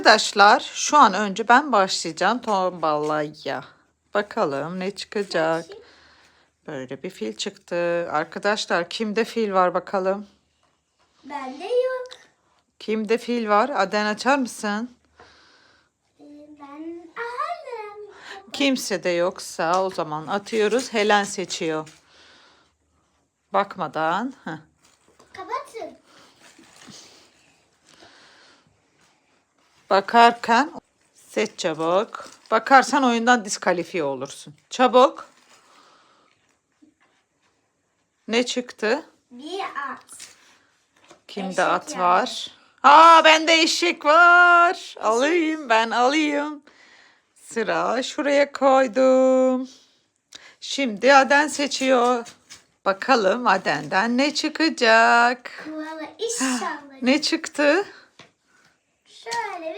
Arkadaşlar şu an önce ben başlayacağım tombalaya. Bakalım ne çıkacak. Böyle bir fil çıktı. Arkadaşlar kimde fil var bakalım. Bende yok. Kimde fil var? Aden açar mısın? Ee, Ben aldım. Kimse de yoksa o zaman atıyoruz. Helen seçiyor. Bakmadan. Heh. Bakarken seç çabuk. Bakarsan oyundan diskalifiye olursun. Çabuk. Ne çıktı? Bir at. Kimde Eşek at yani. var? Aa bende eşek var. Alayım ben alayım. Sıra şuraya koydum. Şimdi Aden seçiyor. Bakalım Aden'den ne çıkacak? Valla inşallah. Ne çıktı? Bir